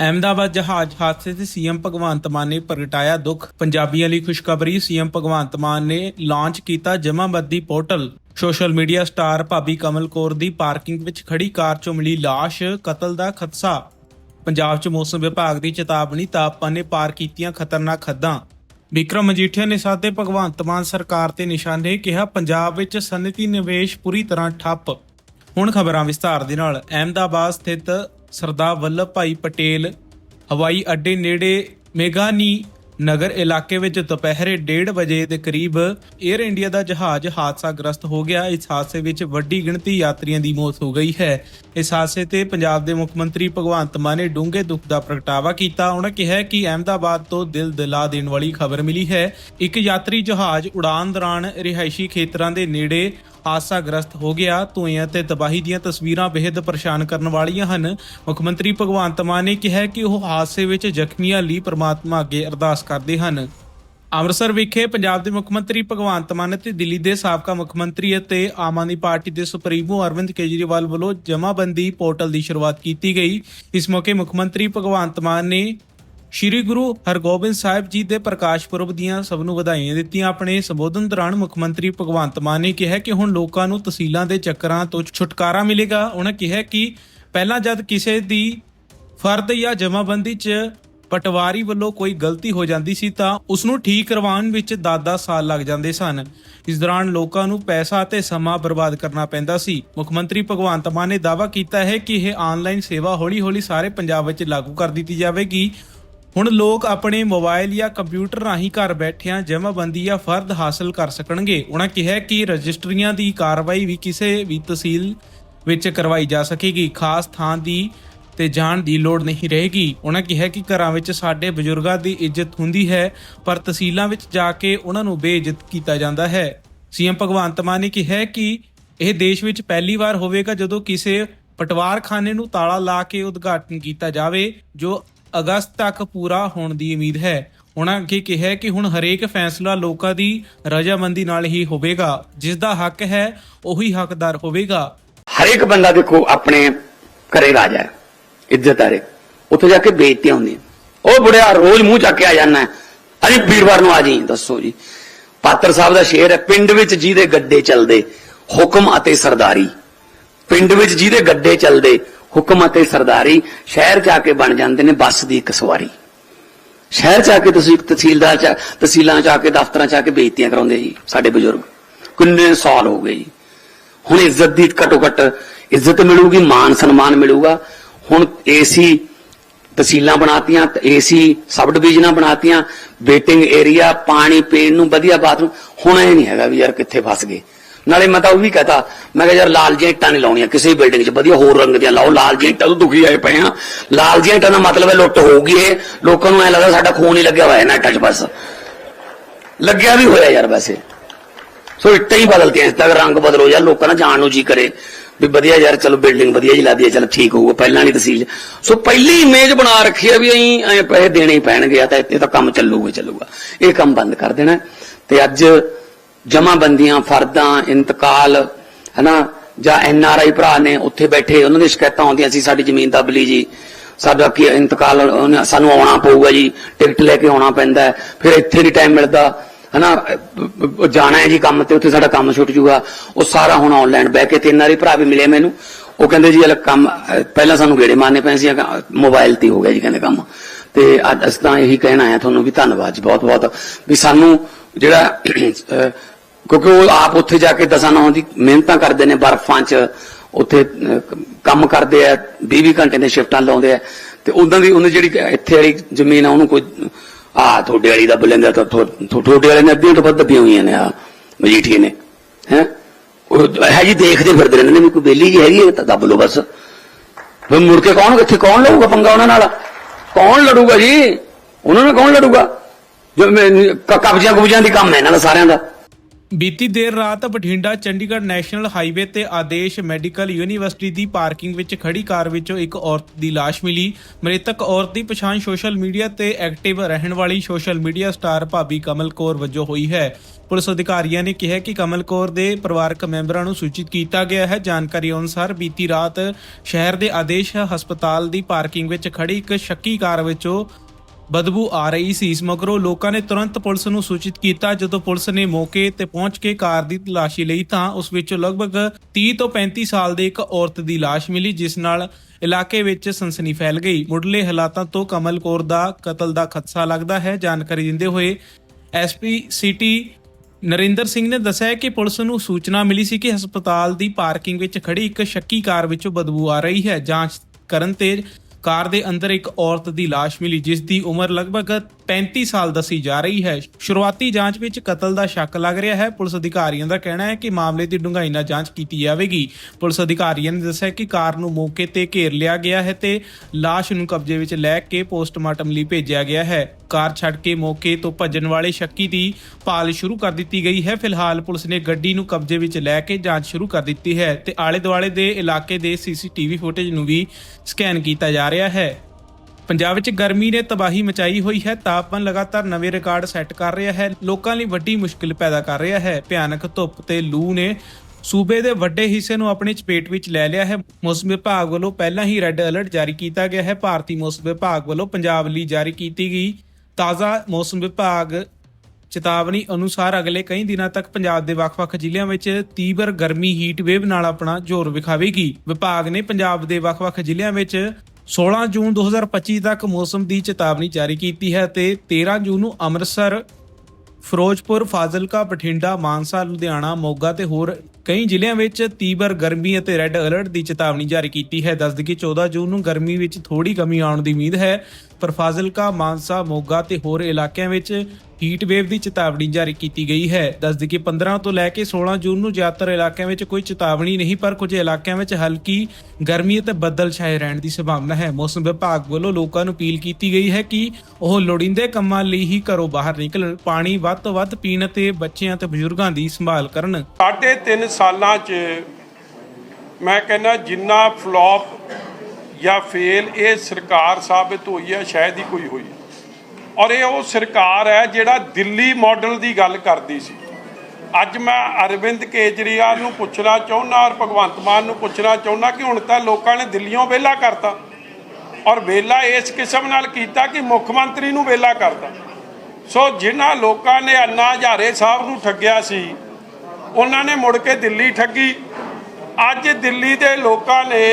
ਅਹਿਮਦਾਬਾਦ ਜਹਾਜ਼ ਹਾਦਸੇ ਤੇ ਸੀਐਮ ਭਗਵੰਤ ਮਾਨ ਨੇ ਪ੍ਰਗਟਾਇਆ ਦੁੱਖ। ਪੰਜਾਬੀਆਂ ਲਈ ਖੁਸ਼ਖਬਰੀ, ਸੀਐਮ ਭਗਵੰਤ ਮਾਨ ਨੇ ਲਾਂਚ ਕੀਤਾ Jamabandi portal. Social media star ਭਾਬੀ ਕਮਲ ਕੌਰ ਦੀ ਪਾਰਕਿੰਗ ਵਿੱਚ ਖੜੀ ਕਾਰ 'ਚੋਂ ਮਿਲੀ ਲਾਸ਼, ਕਤਲ ਦਾ ਖਦਸ਼ਾ। ਪੰਜਾਬ 'ਚ ਮੌਸਮ ਵਿਭਾਗ ਦੀ ਚੇਤਾਵਨੀ ਤਾਪਮਾਨ ਨੇ ਪਾਰ ਕੀਤੀਆਂ ਖਤਰਨਾਕ ਖੱਦਾਂ ਵਿਕਰਮ ਮਜੀਠੀਆ ਨੇ ਸਾਦੇ ਭਗਵੰਤ ਮਾਨ ਸਰਕਾਰ ਤੇ ਨਿਸ਼ਾਨੇ ਕਿਹਾ, ਪੰਜਾਬ ਵਿੱਚ ਸਨਅਤੀ ਨਿਵੇਸ਼ ਪੂਰੀ ਤਰ੍ਹਾਂ ਠੱਪ। ਹੁਣ ਖਬਰਾਂ ਵਿਸਤਾਰ ਦੇ ਨਾਲ। ਅਹਿਮਦਾਬਾਦ ਸਥਿਤ ਸਰਦਾਰ ਵੱਲਭ ਭਾਈ ਪਟੇਲ ਹਵਾਈ ਅੱਡੇ ਨੇੜੇ ਮੇਗਾਨੀ ਨਗਰ ਇਲਾਕੇ ਵਿੱਚ ਦੁਪਹਿਰੇ 1:30 ਵਜੇ ਦੇ ਕਰੀਬ 에ਅਰ ਇੰਡੀਆ ਦਾ ਜਹਾਜ਼ ਹਾਦਸਾਗ੍ਰਸਤ ਹੋ ਗਿਆ। ਇਸ ਹਾਦਸੇ ਵਿੱਚ ਵੱਡੀ ਗਿਣਤੀ ਯਾਤਰੀਆਂ ਦੀ ਮੌਤ ਹੋ ਗਈ ਹੈ। ਇਸ ਹਾਦਸੇ ਤੇ ਪੰਜਾਬ ਦੇ ਮੁੱਖ ਮੰਤਰੀ ਭਗਵੰਤ ਮਾਨ ਨੇ ਡੂੰਘੇ ਦੁੱਖ ਦਾ ਪ੍ਰਗਟਾਵਾ ਕੀਤਾ। ਉਹਨਾਂ ਕਿਹਾ ਕਿ ਅਹਿਮਦਾਬਾਦ ਤੋਂ ਦਿਲ ਦਿਲਾ ਦੇਣ ਵਾਲੀ ਖਬਰ ਮਿਲੀ ਹੈ। ਇੱਕ ਯਾਤਰੀ ਜਹਾਜ਼ ਉਡਾਨ ਦੌਰਾਨ ਰਿਹਾਇਸ਼ੀ ਖੇਤਰਾਂ ਦੇ ਨੇੜੇ ਹਾਦਸਾਗ੍ਰਸਤ ਹੋ ਗਿਆ। ਧੂਆਂ ਅਤੇ ਤਬਾਹੀ ਦੀਆਂ ਤਸਵੀਰਾਂ ਬੇहद ਪਰੇਸ਼ਾਨ ਕਰਨ ਵਾਲੀਆਂ ਹਨ। ਮੁੱਖ ਮੰਤਰੀ ਭਗਵੰਤ ਮਾਨ ਨੇ ਕਿਹਾ ਕਿ ਉਹ ਹਾਦਸੇ ਵਿੱਚ ਜ਼ਖਮੀਆਂ ਲਈ ਪ੍ਰਮਾਤਮਾ ਅੱਗੇ ਅਰਦਾਸ ਕਰਦੇ ਹਨ। ਅੰਮ੍ਰਿਤਸਰ ਵਿਖੇ ਪੰਜਾਬ ਦੇ ਮੁੱਖ ਮੰਤਰੀ ਭਗਵੰਤ ਮਾਨ ਅਤੇ ਦਿੱਲੀ ਦੇ ਸਾਬਕਾ ਮੁੱਖ ਮੰਤਰੀ ਅਤੇ ਆਮ ਆਦਮੀ ਪਾਰਟੀ ਦੇ ਸੁਪਰੀਮੋ ਅਰਵਿੰਦ ਕੇਜਰੀਵਾਲ ਵੱਲੋਂ ਜਮਾਬੰਦੀ ਪੋਰਟਲ ਦੀ ਸ਼ੁਰੂਆਤ ਕੀਤੀ ਗਈ। ਇਸ ਮੌਕੇ ਮੁੱਖ ਮੰਤਰੀ ਭਗਵੰਤ ਮਾਨ ਨੇ ਸ਼੍ਰੀ ਗੁਰੂ ਹਰਗੋਬਿੰਦ ਸਾਹਿਬ ਜੀ ਦੇ ਪ੍ਰਕਾਸ਼ ਪੁਰਬ ਦੀਆਂ ਸਭ ਨੂੰ ਵਧਾਈਆਂ ਦਿੱਤੀਆਂ। ਆਪਣੇ ਸੰਬੋਧਨ ਦੌਰਾਨ ਮੁੱਖ ਮੰਤਰੀ ਭਗਵੰਤ ਮਾਨ ਨੇ ਕਿਹਾ ਕਿ ਹੁਣ ਲੋਕਾਂ ਨੂੰ ਤਹਿਸੀਲਾਂ ਦੇ ਚੱਕਰਾਂ ਤੋਂ ਛੁਟਕਾਰਾ ਮਿਲੇਗਾ। ਉਹਨਾਂ ਕਿਹਾ ਕਿ ਪਹਿਲਾਂ ਜਦ ਕਿਸੇ ਦੀ ਫਰਦ ਜਾਂ ਜਮਾਬੰਦੀ 'ਚ ਪਟਵਾਰੀ ਵੱਲੋਂ ਕੋਈ ਗਲਤੀ ਹੋ ਜਾਂਦੀ ਸੀ ਤਾਂ ਉਸ ਨੂੰ ਠੀਕ ਕਰਵਾਉਣ ਵਿੱਚ 10-10 ਸਾਲ ਲੱਗ ਜਾਂਦੇ ਸਨ। ਇਸ ਦੌਰਾਨ ਲੋਕਾਂ ਨੂੰ ਪੈਸਾ ਅਤੇ ਸਮਾਂ ਬਰਬਾਦ ਕਰਨਾ ਪੈਂਦਾ ਸੀ। ਮੁੱਖ ਮੰਤਰੀ ਭਗਵੰਤ ਮਾਨ ਨੇ ਦਾਅਵਾ ਕੀਤਾ ਹੈ ਕਿ ਇਹ ਆਨਲਾਈਨ ਸੇਵਾ ਹੌਲੀ-ਹੌਲੀ ਸਾਰੇ ਪੰਜਾਬ ਵਿੱਚ ਲਾਗੂ ਕਰ ਦਿੱਤੀ ਜਾਵੇਗੀ। ਹੁਣ ਲੋਕ ਆਪਣੇ ਮੋਬਾਈਲ ਜਾਂ ਕੰਪਿਊਟਰ ਰਾਹੀਂ ਘਰ ਬੈਠਿਆਂ ਜਮ੍ਹਾਂਬੰਦੀ ਜਾਂ ਫਰਦ ਹਾਸਲ ਕਰ ਸਕਣਗੇ। ਉਹਨਾਂ ਕਿਹਾ ਕਿ ਰਜਿਸਟਰੀਆਂ ਦੀ ਕਾਰਵਾਈ ਵੀ ਕਿਸੇ ਵੀ ਤਹਿਸੀਲ ਵਿੱਚ ਕਰਵਾਈ ਜਾ ਸਕੇਗੀ। ਖਾਸ ਥਾਂ ਦੀ ਤੇ ਜਾਣ ਦੀ ਲੋੜ ਨਹੀਂ ਰਹੇਗੀ। ਉਹਨਾਂ ਕਿਹਾ ਕਿ ਘਰਾਂ ਵਿੱਚ ਸਾਡੇ ਬਜ਼ੁਰਗਾਂ ਦੀ ਇੱਜ਼ਤ ਹੁੰਦੀ ਹੈ, ਪਰ ਤਹਿਸੀਲਾਂ ਵਿੱਚ ਜਾ ਕੇ ਉਹਨਾਂ ਨੂੰ ਬੇਇੱਜ਼ਤ ਕੀਤਾ ਜਾਂਦਾ ਹੈ। ਸੀਐਮ ਭਗਵੰਤ ਮਾਨ ਨੇ ਕਿਹਾ ਕਿ ਇਹ ਦੇਸ਼ ਵਿੱਚ ਪਹਿਲੀ ਵਾਰ ਹੋਵੇਗਾ ਜਦੋਂ ਕਿਸੇ ਪਟਵਾਰਖਾਨੇ ਨੂੰ ਤਾਲਾ ਲਾ ਕੇ ਉਦਘਾਟਨ ਕੀਤਾ ਜਾਵੇ, ਜੋ ਅਗਸਤ ਤੱਕ ਪੂਰਾ ਹੋਣ ਦੀ ਉਮੀਦ ਹੈ। ਉਹਨਾਂ ਅੱਗੇ ਕਿਹਾ ਕਿ ਹੁਣ ਹਰੇਕ ਫੈਸਲਾ ਲੋਕਾਂ ਦੀ ਰਜ਼ਾਮੰਦੀ ਨਾਲ ਹੀ ਹੋਵੇਗਾ। ਜਿਸ ਦਾ ਹੱਕ ਹੈ, ਉਹੀ ਹੱਕਦਾਰ ਹੋਵੇਗਾ। ਹਰੇਕ ਬੰਦਾ ਦੇਖੋ, ਆਪਣੇ ਘਰੇ ਰਾਜਾ ਹੈ। ਇੱਜ਼ਤ ਉੱਥੇ ਜਾ ਕੇ ਬੇਇੱਜ਼ਤੀਆਂ ਹੁੰਦੀਆਂ ਉਹ ਬੁੜਿਆ ਰੋਜ਼ ਮੂੰਹ ਚੱਕ ਕੇ ਆ ਜਾਂਦਾ ਅਰੇ ਵੀਰਵਾਰ ਨੂੰ ਆ ਜੀ, ਦੱਸੋ ਜੀ। ਪਾਤਰ ਸਾਹਿਬ ਦਾ ਸ਼ੇਰ ਹੈ, ਪਿੰਡ ਵਿੱਚ ਜਿਹਦੇ ਗੱਡੇ ਚੱਲਦੇ, ਹੁਕਮ ਅਤੇ ਸਰਦਾਰੀ। ਪਿੰਡ ਵਿੱਚ ਜਿਹਦੇ ਗੱਡੇ ਚੱਲਦੇ ਹੁਕਮ ਅਤੇ ਸਰਦਾਰੀ ਸ਼ਹਿਰ ਜਾ ਕੇ ਬਣ ਜਾਂਦੇ ਨੇ ਬੱਸ ਦੀ ਇੱਕ ਸਵਾਰੀ। ਸ਼ਹਿਰ ਚ ਕੇ ਤੁਸੀਂ ਤਹਿਸੀਲਦਾਰ ਚ ਤਹਿਸੀਲਾਂ ਚ ਆ ਕੇ, ਦਫ਼ਤਰਾਂ ਚ ਆ ਕੇ ਬੇਇੱਜ਼ਤੀਆਂ ਕਰਾਉਂਦੇ ਜੀ, ਸਾਡੇ ਬਜ਼ੁਰਗ। ਕਿੰਨੇ ਸਾਲ ਹੋ ਗਏ ਜੀ। ਹੁਣ ਇੱਜ਼ਤ ਦੀ ਘਟੋ ਘਟ ਇੱਜ਼ਤ ਮਿਲੂਗੀ, ਮਾਨ ਸਨਮਾਨ ਮਿਲੂਗਾ। ਹੁਣ ਏਸੀ ਤਹਿਸੀਲਾਂ ਬਣਾਤੀਆਂ, ਏਸੀ ਸਬ ਡਿਵੀਜ਼ਨਾਂ ਬਣਾਤੀਆਂ, ਵੇਟਿੰਗ ਏਰੀਆ, ਪਾਣੀ ਪੀਣ ਨੂੰ, ਵਧੀਆ ਬਾਥਰੂਮ। ਹੁਣ ਇਹ ਨਹੀਂ ਹੈਗਾ ਵੀ ਯਾਰ ਕਿੱਥੇ ਫਸ ਗਏ। ਨਾਲੇ ਮੈਂ ਤਾਂ ਉਹ ਵੀ ਕਹਤਾ, ਮੈਂ ਕਿਹਾ ਯਾਰ ਲਾਲ ਜਿਹੀਆਂ ਇੱਟਾਂ ਨਹੀਂ ਲਾਉਣੀਆਂ, ਕਿਸੇ ਬਿਲਡਿੰਗ 'ਚ ਵਧੀਆ ਹੋਰ ਰੰਗ ਦੀਆਂ ਲਾਓ, ਲਾਲ ਜਿਹੀਆਂ ਇੱਟਾਂ ਤੋਂ ਦੁਖੀ ਆਏ ਪਏ ਆ ਲਾਲ ਜਿਹੀਆਂ ਇੱਟਾਂ ਦਾ ਮਤਲਬ ਹੈ ਲੁੱਟ ਹੋਊਗੀ ਇਹ। ਲੋਕਾਂ ਨੂੰ ਐ ਲੱਗਦਾ ਸਾਡਾ ਖੂਨ ਹੀ ਲੱਗਿਆ ਹੋਇਆ ਨਾ ਇੱਟਾਂ 'ਚ ਬਸ। ਲੱਗਿਆ ਵੀ ਹੋਇਆ ਯਾਰ ਵੈਸੇ। ਸੋ ਇੱਟਾਂ ਹੀ ਬਦਲਤੀਆਂ, ਇਸ ਤੱਕ ਰੰਗ ਬਦਲੋ ਯਾਰ, ਲੋਕਾਂ ਨਾਲ ਜਾਣ ਨੂੰ ਜੀ ਕਰੇ ਵੀ ਵਧੀਆ ਯਾਰ, ਚਲੋ ਬਿਲਡਿੰਗ ਵਧੀਆ ਜੀ ਲਾਦੀ ਹੈ, ਚਲ ਠੀਕ ਹੋਊਗਾ, ਪਹਿਲਾਂ ਨਹੀਂ ਤਹਿਸੀਲ ਸੋ ਪਹਿਲੀ ਇਮੇਜ ਬਣਾ ਰੱਖੀ ਆ ਵੀ ਅਸੀਂ ਐਂ ਪੈਸੇ ਦੇਣੇ ਹੀ ਪੈਣਗੇ, ਆ ਤਾਂ ਇੱਥੇ ਤਾਂ ਕੰਮ ਚੱਲੂਗਾ ਚੱਲੂਗਾ। ਇਹ ਕੰਮ ਬੰਦ ਕਰ ਦੇਣਾ ਤੇ ਅੱਜ ਜਮਾਬੰਦੀਆਂ, ਫਰਦਾਂ, ਇੰਤਕਾਲ, ਹਨਾ? ਜਾਂ ਐਨ ਆਰ ਆਈ ਭਰਾ ਨੇ ਉੱਥੇ ਬੈਠੇ, ਉਹਨਾਂ ਦੀ ਸ਼ਿਕਾਇਤਾਂ ਆਉਂਦੀਆਂ ਸੀ, ਸਾਡੀ ਜ਼ਮੀਨ ਦੱਬ ਜੀ। ਸਾਡਾ ਕੀ ਇੰਤਕਾਲ ਸਾਨੂੰ ਆਉਣਾ ਪਊਗਾ ਜੀ, ਟਿਕਟ ਲੈ ਕੇ ਆਉਣਾ ਪੈਂਦਾ ਫਿਰ ਇੱਥੇ ਨਹੀਂ ਟਾਈਮ ਮਿਲਦਾ, ਹਨਾ? ਜਾਣਾ ਹੈ ਜੀ ਕੰਮ ਤੇ, ਉੱਥੇ ਸਾਡਾ ਕੰਮ ਛੁੱਟ ਜੂਗਾ। ਉਹ ਸਾਰਾ ਹੁਣ ਆਨਲਾਈਨ ਬਹਿ ਕੇ ਤਿੰਨ ਵਾਰੀ ਭਰਾ ਵੀ ਮਿਲੇ ਮੈਨੂੰ। ਉਹ ਕਹਿੰਦੇ ਜੀ ਇਹ ਕੰਮ, ਪਹਿਲਾਂ ਸਾਨੂੰ ਗੇੜੇ ਮਾਰਨੇ ਪੈਣ ਸੀ ਮੋਬਾਈਲ ਤੇ ਹੋ ਗਿਆ ਜੀ, ਕਹਿੰਦੇ ਕੰਮ। ਤੇ ਅੱਜ ਅਸੀਂ ਤਾਂ ਇਹੀ ਕਹਿਣਾ ਆਇਆ ਤੁਹਾਨੂੰ ਵੀ ਧੰਨਵਾਦ ਜੀ ਬਹੁਤ ਬਹੁਤ ਵੀ ਸਾਨੂੰ ਜਿਹੜਾ ਕਿਉਂਕਿ ਉਹ ਆਪ ਉੱਥੇ ਜਾ ਕੇ ਦਸਾਂ ਨੌਂ ਦੀ ਮਿਹਨਤਾਂ ਕਰਦੇ ਨੇ, ਬਰਫਾਂ 'ਚ ਉੱਥੇ ਕੰਮ ਕਰਦੇ ਆ 20 ਘੰਟੇ ਦੇ ਸ਼ਿਫਟਾਂ ਲਾਉਂਦੇ ਆ। ਤੇ ਉਦਾਂ ਦੀ ਉਹਨੇ ਜਿਹੜੀ ਇੱਥੇ ਵਾਲੀ ਜ਼ਮੀਨ ਆ, ਉਹਨੂੰ ਕੋਈ, ਆ ਤੁਹਾਡੇ ਵਾਲੀ ਦਾ ਬੁਲੰਦਾ ਤਾਂ ਥੋ- ਤੁਹਾਡੇ ਵਾਲੇ ਨੇ ਅੱਧੀਆਂ ਤੋਂ ਵੱਧ ਦੱਬੀਆਂ ਹੋਈਆਂ ਨੇ, ਆ ਮਜੀਠੀਏ ਨੇ, ਹੈ? ਉਹ ਹੈ ਜੀ ਦੇਖਦੇ ਫਿਰਦੇ ਰਹਿੰਦੇ ਨੇ ਵੀ ਕੋਈ ਬੇਲੀ ਜੀ ਹੈਗੀ ਹੈ ਤਾਂ ਦੱਬ ਲਓ ਬਸ। ਫਿਰ ਮੁੜ ਕੇ ਕੌਣ ਕਿੱਥੇ ਕੌਣ ਲੜੂਗਾ ਪੰਗਾ ਉਹਨਾਂ ਨਾਲ? ਕੌਣ ਲੜੂਗਾ ਜੀ? ਉਹਨਾਂ ਨਾਲ ਕੌਣ ਲੜੂਗਾ? ਜੋ ਕਬਜ਼ਿਆਂ ਕੁਬਜ਼ਿਆਂ ਦੀ ਕੰਮ ਹੈ ਇਹਨਾਂ ਦਾ ਸਾਰਿਆਂ ਦਾ। ਬੀਤੀ ਦੇਰ ਰਾਤ ਬਠਿੰਡਾ ਚੰਡੀਗੜ੍ਹ ਨੈਸ਼ਨਲ ਹਾਈਵੇ ਤੇ ਆਦੇਸ਼ ਮੈਡੀਕਲ ਯੂਨੀਵਰਸਿਟੀ ਦੀ ਪਾਰਕਿੰਗ ਵਿੱਚ ਖੜੀ ਕਾਰ ਵਿੱਚੋਂ ਇੱਕ ਔਰਤ ਦੀ ਲਾਸ਼ ਮਿਲੀ। ਮ੍ਰਿਤਕ ਔਰਤ ਦੀ ਪਛਾਣ ਸੋਸ਼ਲ ਮੀਡੀਆ ਤੇ ਐਕਟਿਵ ਰਹਿਣ ਵਾਲੀ ਸੋਸ਼ਲ ਮੀਡੀਆ ਸਟਾਰ ਭਾਬੀ ਕਮਲ ਕੌਰ ਵਜੋਂ ਹੋਈ ਹੈ। ਪੁਲਿਸ ਅਧਿਕਾਰੀਆਂ ਨੇ ਕਿਹਾ ਕਿ ਕਮਲ ਕੌਰ ਦੇ ਪਰਿਵਾਰਕ ਮੈਂਬਰਾਂ ਨੂੰ ਸੂਚਿਤ ਕੀਤਾ ਗਿਆ ਹੈ। ਜਾਣਕਾਰੀ ਅਨੁਸਾਰ ਬੀਤੀ ਰਾਤ ਸ਼ਹਿਰ ਦੇ ਆਦੇਸ਼ ਹਸਪਤਾਲ ਦੀ ਪਾਰਕਿੰਗ ਵਿੱਚ ਖੜੀ ਇੱਕ ਸ਼ੱਕੀ ਕਾਰ ਵਿੱਚੋਂ ਬਦਬੂ ਆ ਰਹੀ ਸੀ। ਇਸ ਮਗਰੋਂ ਲੋਕਾਂ ਨੇ ਤੁਰੰਤ ਪੁਲਿਸ ਨੂੰ ਸੂਚਿਤ ਕੀਤਾ। ਜਦੋਂ ਪੁਲਿਸ ਨੇ ਮੌਕੇ ਤੇ ਪਹੁੰਚ ਕੇ ਕਾਰ ਦੀ ਤਲਾਸ਼ੀ ਲਈ ਤਾਂ ਉਸ ਵਿੱਚੋਂ ਲਗਭਗ 30 ਤੋਂ 35 ਸਾਲ ਦੇ ਇੱਕ ਔਰਤ ਦੀ ਲਾਸ਼ ਮਿਲੀ, ਜਿਸ ਨਾਲ ਇਲਾਕੇ ਵਿੱਚ ਸਨਸਨੀ ਫੈਲ ਗਈ। ਮੁੱਢਲੇ ਹਾਲਾਤਾਂ ਤੋਂ ਕਮਲ ਕੌਰ ਦਾ ਕਤਲ ਦਾ ਖਦਸ਼ਾ ਲੱਗਦਾ ਹੈ, ਜਾਣਕਾਰੀ ਦਿੰਦੇ ਹੋਏ ਐਸਪੀ ਸਿਟੀ ਨਰਿੰਦਰ ਸਿੰਘ ਨੇ ਦੱਸਿਆ ਕਿ ਪੁਲਿਸ ਨੂੰ ਸੂਚਨਾ ਮਿਲੀ ਸੀ ਕਿ ਹਸਪਤਾਲ ਦੀ ਪਾਰਕਿੰਗ ਵਿੱਚ ਖੜੀ ਇੱਕ ਸ਼ੱਕੀ ਕਾਰ ਵਿੱਚੋਂ ਬਦਬੂ ਆ ਰਹੀ ਹੈ। ਜਾਂਚ ਕਰਨ ਤੇ ਕਾਰ ਦੇ ਅੰਦਰ ਇੱਕ ਔਰਤ ਦੀ ਲਾਸ਼ ਮਿਲੀ, ਜਿਸ ਦੀ ਉਮਰ ਲਗਭਗ 35 ਸਾਲ ਦੱਸੀ ਜਾ ਰਹੀ ਹੈ। ਸ਼ੁਰੂਆਤੀ ਜਾਂਚ ਵਿੱਚ ਕਤਲ ਦਾ ਸ਼ੱਕ ਲੱਗ ਰਿਹਾ ਹੈ। ਪੁਲਿਸ ਅਧਿਕਾਰੀਆਂ ਦਾ ਕਹਿਣਾ ਹੈ ਕਿ ਮਾਮਲੇ ਦੀ ਡੂੰਘਾਈ ਨਾਲ ਜਾਂਚ ਕੀਤੀ ਜਾਵੇਗੀ। ਪੁਲਿਸ ਅਧਿਕਾਰੀਆਂ ਨੇ ਦੱਸਿਆ ਕਿ ਕਾਰ ਨੂੰ ਮੌਕੇ ਤੇ ਘੇਰ ਲਿਆ ਗਿਆ ਹੈ ਤੇ ਲਾਸ਼ ਨੂੰ ਕਬਜ਼ੇ ਵਿੱਚ ਲੈ ਕੇ ਪੋਸਟਮਾਰਟਮ ਲਈ ਭੇਜਿਆ ਗਿਆ ਹੈ। ਕਾਰ ਛੱਡ ਕੇ ਮੌਕੇ ਤੋਂ ਭੱਜਣ ਵਾਲੇ ਸ਼ੱਕੀ ਦੀ ਭਾਲ ਸ਼ੁਰੂ ਕਰ ਦਿੱਤੀ ਗਈ ਹੈ। ਫਿਲਹਾਲ ਪੁਲਿਸ ਨੇ ਗੱਡੀ ਨੂੰ ਕਬਜ਼ੇ ਵਿੱਚ ਲੈ ਕੇ ਜਾਂਚ ਸ਼ੁਰੂ ਕਰ ਦਿੱਤੀ ਹੈ ਤੇ ਆਲੇ ਦੁਆਲੇ ਦੇ ਇਲਾਕੇ ਦੇ ਸੀਸੀਟੀਵੀ ਫੁਟੇਜ ਨੂੰ ਵੀ ਸਕੈਨ ਕੀਤਾ ਜਾ ਰਿਹਾ ਹੈ। ਪੰਜਾਬ ਵਿੱਚ ਗਰਮੀ ਨੇ ਤਬਾਹੀ ਮਚਾਈ ਹੋਈ ਹੈ, ਤਾਪਮਾਨ ਲਗਾਤਾਰ ਨਵੇਂ ਰਿਕਾਰਡ ਸੈੱਟ ਕਰ ਰਿਹਾ ਹੈ। ਲੋਕਾਂ ਲਈ ਵੱਡੀ ਮੁਸ਼ਕਿਲ ਪੈਦਾ ਕਰ ਰਿਹਾ ਹੈ। ਭਿਆਨਕ ਧੁੱਪ ਤੇ ਲੂ ਨੇ ਸੂਬੇ ਦੇ ਵੱਡੇ ਹਿੱਸੇ ਨੂੰ ਆਪਣੀ ਚਪੇਟ ਵਿੱਚ ਲੈ ਲਿਆ ਹੈ। ਮੌਸਮ ਵਿਭਾਗ ਵੱਲੋਂ ਪਹਿਲਾਂ ਹੀ ਰੈੱਡ ਅਲਰਟ ਜਾਰੀ ਕੀਤਾ ਗਿਆ ਹੈ। ਭਾਰਤੀ ਮੌਸਮ ਵਿਭਾਗ ਵੱਲੋਂ ਪੰਜਾਬ ਲਈ ਜਾਰੀ ਕੀਤੀ ਗਈ ਤਾਜ਼ਾ ਮੌਸਮ ਵਿਭਾਗ ਚੇਤਾਵਨੀ ਅਨੁਸਾਰ ਅਗਲੇ ਕਈ ਦਿਨਾਂ ਤੱਕ ਪੰਜਾਬ ਦੇ ਵੱਖ-ਵੱਖ ਜ਼ਿਲ੍ਹਿਆਂ ਵਿੱਚ ਤੀਬਰ ਗਰਮੀ ਹੀਟ ਵੇਵ ਨਾਲ ਆਪਣਾ ਜ਼ੋਰ ਵਿਖਾਵੇਗੀ। ਵਿਭਾਗ ਨੇ ਪੰਜਾਬ ਦੇ ਵੱਖ-ਵੱਖ ਜ਼ਿਲ੍ਹਿਆਂ ਵਿੱਚ 16 ਜੂਨ 2025 ਤੱਕ ਮੌਸਮ ਦੀ ਚੇਤਾਵਨੀ ਜਾਰੀ ਕੀਤੀ ਹੈ ਤੇ 13 ਜੂਨ ਨੂੰ ਅੰਮ੍ਰਿਤਸਰ, ਫਿਰੋਜ਼ਪੁਰ, ਫਾਜ਼ਿਲਕਾ, ਬਠਿੰਡਾ, ਮਾਨਸਾ, ਲੁਧਿਆਣਾ, ਮੋਗਾ ਤੇ ਹੋਰ ਕਈ ਜ਼ਿਲ੍ਹਿਆਂ ਵਿੱਚ ਤੀਬਰ ਗਰਮੀ ਅਤੇ ਰੈੱਡ ਅਲਰਟ ਦੀ ਚੇਤਾਵਨੀ ਜਾਰੀ ਕੀਤੀ ਹੈ। ਦੱਸਦੀ ਕਿ 14 ਜੂਨ ਨੂੰ ਗਰਮੀ ਵਿੱਚ ਥੋੜੀ ਕਮੀ ਆਉਣ ਦੀ ਉਮੀਦ ਹੈ। ਪਰ ਫਾਜ਼ਿਲਕਾ, ਮਾਨਸਾ, ਮੋਗਾ ਤੇ ਹੋਰ ਇਲਾਕਿਆਂ ਵਿੱਚ ਹੀਟ ਵੇਵ ਦੀ ਚੇਤਾਵਨੀ ਜਾਰੀ ਕੀਤੀ ਗਈ ਹੈ। ਦੱਸਦੀ ਕਿ 15 ਤੋਂ ਲੈ ਕੇ 16 ਜੂਨ ਨੂੰ ਜ਼ਿਆਦਾਤਰ ਇਲਾਕਿਆਂ ਵਿੱਚ ਕੋਈ ਚੇਤਾਵਨੀ ਨਹੀਂ, ਪਰ ਕੁਝ ਇਲਾਕਿਆਂ ਵਿੱਚ ਹਲਕੀ ਗਰਮੀ ਅਤੇ ਬੱਦਲ ਛਾਏ ਰਹਿਣ ਦੀ ਸੰਭਾਵਨਾ ਹੈ। ਮੌਸਮ ਵਿਭਾਗ ਵੱਲੋਂ ਲੋਕਾਂ ਨੂੰ ਅਪੀਲ ਕੀਤੀ ਗਈ ਹੈ ਕਿ ਉਹ ਲੋੜੀਂਦੇ ਕੰਮਾਂ ਲਈ ਹੀ ਘਰੋਂ ਬਾਹਰ ਨਿਕਲਣ, ਪਾਣੀ ਵੱਧ ਤੋਂ ਵੱਧ ਪੀਣ ਅਤੇ ਬੱਚਿਆਂ ਤੇ ਬਜ਼ੁਰਗਾਂ ਦੀ ਸੰਭਾਲ ਕਰਨ। ਸਾਢੇ ਤਿੰਨ ਸਾਲਾਂ 'ਚ ਮੈਂ ਕਹਿੰਦਾ ਜਿੰਨਾ ਫਲॉप ਜਾਂ ਫੇਲ, ਇਹ ਸਰਕਾਰ ਸਾਬਿਤ ਹੋਈ ਹੈ, ਸ਼ਾਇਦ ਹੀ ਕੋਈ ਹੋਈ ਔਰ ਇਹ ਉਹ ਸਰਕਾਰ ਹੈ ਜਿਹੜਾ ਦਿੱਲੀ ਮਾਡਲ ਦੀ ਗੱਲ ਕਰਦੀ ਸੀ। ਅੱਜ ਮੈਂ ਅਰਵਿੰਦ ਕੇਜਰੀਵਾਲ ਨੂੰ ਪੁੱਛਣਾ ਚਾਹੁੰਦਾ ਔਰ ਭਗਵੰਤ ਮਾਨ ਨੂੰ ਪੁੱਛਣਾ ਚਾਹੁੰਦਾ ਕਿ ਹੁਣ ਤਾਂ ਲੋਕਾਂ ਨੇ ਦਿੱਲੀੋਂ ਵਿਹਲਾ ਕਰਤਾ। ਔਰ ਵਿਹਲਾ ਇਸ ਕਿਸਮ ਨਾਲ ਕੀਤਾ ਕਿ ਮੁੱਖ ਮੰਤਰੀ ਨੂੰ ਵਿਹਲਾ ਕਰਤਾ। ਸੋ ਜਿਨ੍ਹਾਂ ਲੋਕਾਂ ਨੇ ਅੰਨਾ ਹਜ਼ਾਰੇ ਸਾਹਿਬ ਨੂੰ ਠੱਗਿਆ ਸੀ, ਉਹਨਾਂ ਨੇ ਮੁੜ ਕੇ ਦਿੱਲੀ ਠੱਗੀ। ਅੱਜ ਦਿੱਲੀ ਦੇ ਲੋਕਾਂ ਨੇ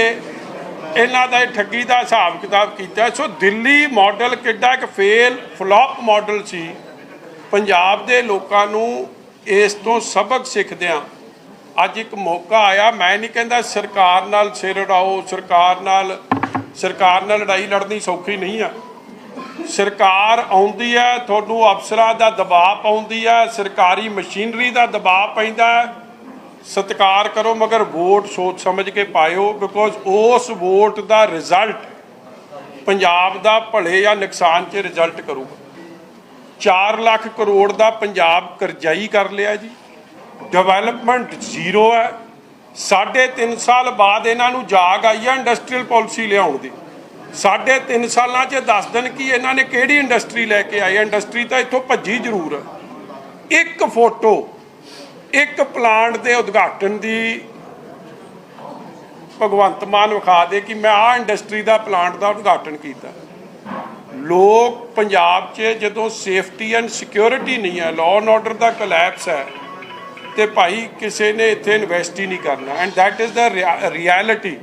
ਇਹਨਾਂ ਦਾ ਇਹ ਠੱਗੀ ਦਾ ਹਿਸਾਬ ਕਿਤਾਬ ਕੀਤਾ ਸੋ ਦਿੱਲੀ ਮਾਡਲ ਕਿੱਡਾ ਇੱਕ ਫੇਲ ਫਲॉप ਮਾਡਲ ਸੀ। ਪੰਜਾਬ ਦੇ ਲੋਕਾਂ ਨੂੰ ਇਸ ਤੋਂ ਸਬਕ ਸਿੱਖਦਿਆਂ ਅੱਜ ਇੱਕ ਮੌਕਾ ਆਇਆ। ਮੈਂ ਨਹੀਂ ਕਹਿੰਦਾ ਸਰਕਾਰ ਨਾਲ ਸਿਰ ਉਡਾਓ ਸਰਕਾਰ ਨਾਲ ਸਰਕਾਰ ਨਾਲ ਲੜਾਈ ਲੜਨੀ ਸੌਖੀ ਨਹੀਂ ਆ। ਸਰਕਾਰ ਆਉਂਦੀ ਹੈ, ਤੁਹਾਨੂੰ ਅਫਸਰਾਂ ਦਾ ਦਬਾਅ ਪਾਉਂਦੀ ਹੈ, ਸਰਕਾਰੀ ਮਸ਼ੀਨਰੀ ਦਾ ਦਬਾਅ ਪੈਂਦਾ ਹੈ। ਸਤਿਕਾਰ ਕਰੋ, ਮਗਰ ਵੋਟ ਸੋਚ ਸਮਝ ਕੇ ਪਾਇਓ ਬਿਕੋਜ਼ ਉਸ ਵੋਟ ਦਾ ਰਿਜ਼ਲਟ ਪੰਜਾਬ ਦਾ ਭਲੇ ਜਾਂ ਨੁਕਸਾਨ 'ਚ ਰਿਜ਼ਲਟ ਕਰੂਗਾ। 4 ਲੱਖ ਕਰੋੜ ਦਾ ਪੰਜਾਬ ਕਰਜ਼ਾਈ ਕਰ ਲਿਆ ਜੀ। ਡਿਵੈਲਪਮੈਂਟ ਜ਼ੀਰੋ ਹੈ। ਸਾਢੇ ਤਿੰਨ ਸਾਲ ਬਾਅਦ ਇਹਨਾਂ ਨੂੰ ਜਾਗ ਆਈ ਹੈ ਇੰਡਸਟਰੀਅਲ ਪਾਲਿਸੀ ਲਿਆਉਣ ਦੀ। ਸਾਢੇ ਤਿੰਨ ਸਾਲਾਂ 'ਚ ਦੱਸ ਦੇਣ ਕਿ ਇਹਨਾਂ ਨੇ ਕਿਹੜੀ ਇੰਡਸਟਰੀ ਲੈ ਕੇ ਆਈ ਇੰਡਸਟਰੀ ਤਾਂ ਇੱਥੋਂ ਭੱਜੀ ਜ਼ਰੂਰ ਹੈ। ਇੱਕ ਫੋਟੋ ਇੱਕ ਪਲਾਂਟ ਦੇ ਉਦਘਾਟਨ ਦੀ ਭਗਵੰਤ ਮਾਨ ਵਿਖਾ ਦੇ ਕਿ ਮੈਂ ਆਹ ਇੰਡਸਟਰੀ ਦਾ ਪਲਾਂਟ ਦਾ ਉਦਘਾਟਨ ਕੀਤਾ। ਲੋਕ ਪੰਜਾਬ 'ਚ ਜਦੋਂ ਸੇਫਟੀ ਐਂਡ ਸਿਕਿਉਰਿਟੀ ਨਹੀਂ ਹੈ ਲਾਅ ਐਂਡ ਆਰਡਰ ਦਾ ਕੋਲੈਪਸ ਹੈ, ਤੇ ਭਾਈ ਕਿਸੇ ਨੇ ਇੱਥੇ ਇਨਵੈਸਟ ਹੀ ਨਹੀਂ ਕਰਨਾ। And that is the reality